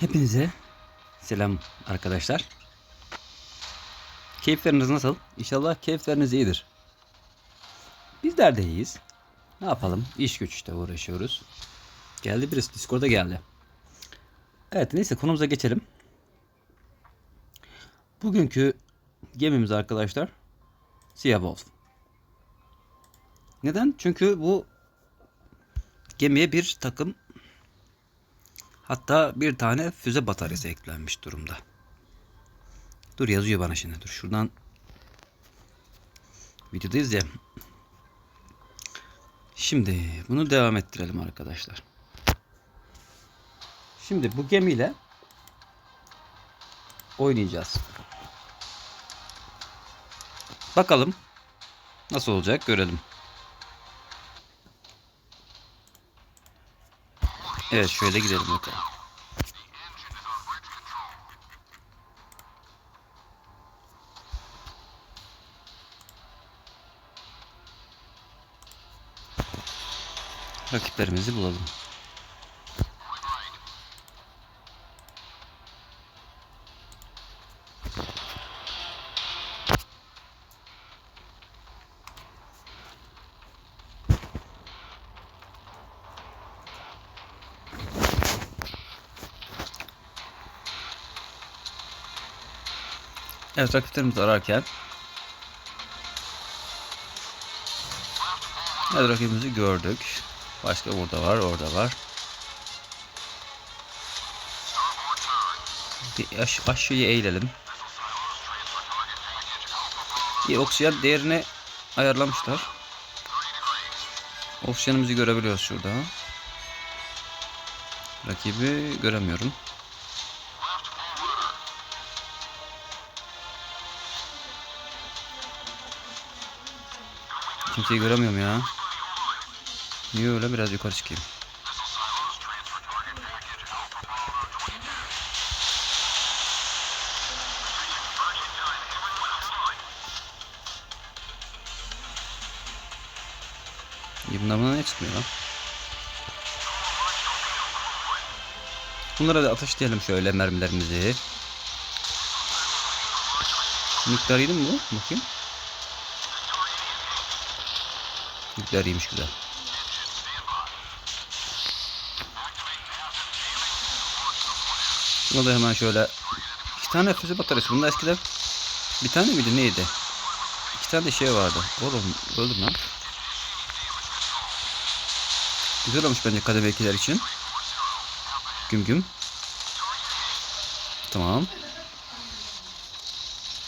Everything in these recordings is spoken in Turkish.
Hepinize selam arkadaşlar. Keyifleriniz nasıl? İnşallah keyifleriniz iyidir. Bizler de iyiyiz. Ne yapalım? İş güç işte uğraşıyoruz. Geldi birisi Discord'a geldi. Evet neyse konumuza geçelim. Bugünkü gemimiz arkadaşlar Siyah Wolf. Neden? Çünkü bu gemiye bir takım Hatta bir tane füze bataryası eklenmiş durumda. Dur yazıyor bana şimdi. Dur şuradan videodayız ya. Şimdi bunu devam ettirelim arkadaşlar. Şimdi bu gemiyle oynayacağız. Bakalım nasıl olacak görelim. Evet şöyle gidelim bakalım. Rakiplerimizi bulalım. Evet rakiplerimizi ararken Evet rakibimizi gördük. Başka burada var, orada var. Bir aş aşağıya eğilelim. İyi oksijen değerini ayarlamışlar. Oksijenimizi görebiliyoruz şurada. Rakibi göremiyorum. Kimseyi göremiyorum ya. Niye öyle biraz yukarı çıkayım. Bunlar bana ne çıkmıyor lan? Bunlara da ateşleyelim şöyle mermilerimizi. Miktar yedi mi bu? Bakayım. Miktar iyiymiş güzel. Şuna da hemen şöyle iki tane füze bataryası. Bunda eskiden bir tane miydi neydi? İki tane şey vardı. Oğlum öldüm lan. Güzel olmuş bence kademe için. Güm güm. Tamam.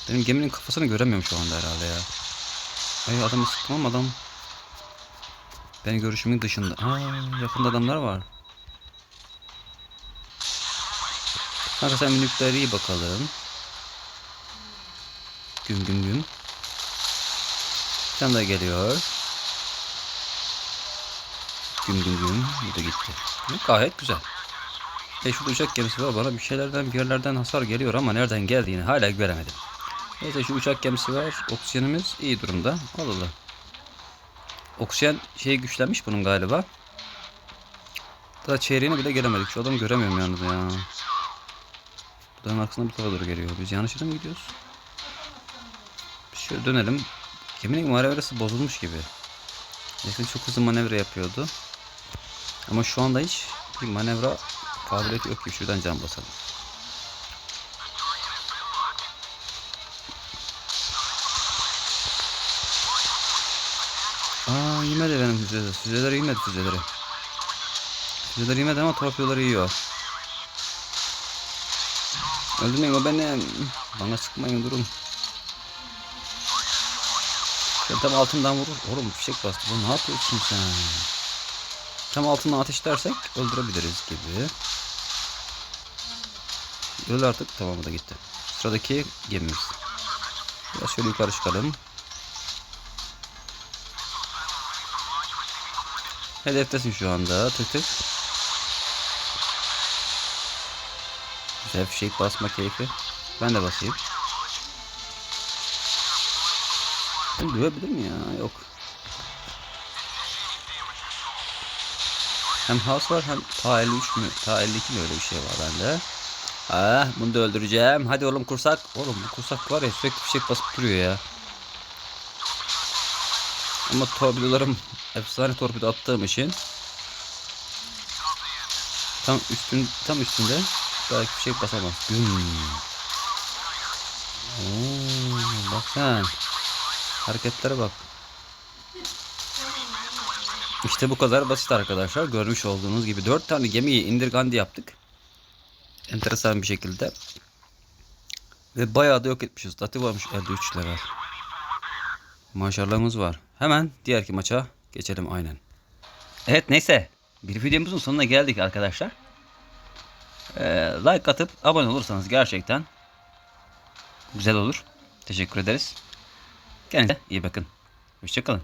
Benim geminin kafasını göremiyorum şu anda herhalde ya. Ay adamı sıktım ama adam benim görüşümün dışında. Aa, yakında adamlar var. Kanka sen bir nükleere iyi bakalım. Güm güm güm. Tane daha geliyor. Güm güm güm. Bu da gitti. Gayet güzel. E şurada uçak gemisi var. Bana bir şeylerden bir yerlerden hasar geliyor ama nereden geldiğini hala göremedim. Neyse şu uçak gemisi var. Oksijenimiz iyi durumda. Allah Allah. Oksijen şey güçlenmiş bunun galiba. Daha çeyreğini bile göremedik. Şu adamı göremiyorum yalnız ya. Dağın arkasına bu tarafa doğru geliyor. Biz yanlış yere mi gidiyoruz? Şöyle dönelim. Geminin manevrası bozulmuş gibi. Eskiden çok hızlı manevra yapıyordu. Ama şu anda hiç bir manevra kabiliyeti yok ki. Şuradan can basalım. Aa yemedi benim füzeleri. Füzeleri yemedi füzeleri. Füzeleri yemedi ama torpidoları yiyor. Öldürmeyin o beni. Bana sıkmayın durun. Sen tam altından vurur. Oğlum fişek bastı. Bu ne yapıyorsun sen? Tam altından ateşlersek öldürebiliriz gibi. Öl artık. Tamam o da gitti. Sıradaki gemimiz. Biraz şöyle yukarı çıkalım. Hedeftesin şu anda. Tık tık. Güzel fişek basma keyfi. Ben de basayım. Ben dövebilir mi ya? Yok. Hem House var hem ta 53 mü? Ta 52 mi öyle bir şey var bende. Ah bunu da öldüreceğim. Hadi oğlum kursak. Oğlum bu kursak var ya sürekli fişek basıp duruyor ya. Ama torpidolarım efsane torpido attığım için tam üstün tam üstünde belki fişek basamaz. Güm. Oo, bak sen. Hareketlere bak. İşte bu kadar basit arkadaşlar. Görmüş olduğunuz gibi 4 tane gemiyi indirgandi yaptık. Enteresan bir şekilde. Ve bayağı da yok etmişiz. Dati varmış elde 3 level. Maşallahımız var. Hemen diğerki maça geçelim aynen. Evet neyse. Bir videomuzun sonuna geldik arkadaşlar. Ee, like atıp abone olursanız gerçekten güzel olur. Teşekkür ederiz. Kendinize iyi bakın. Hoşçakalın.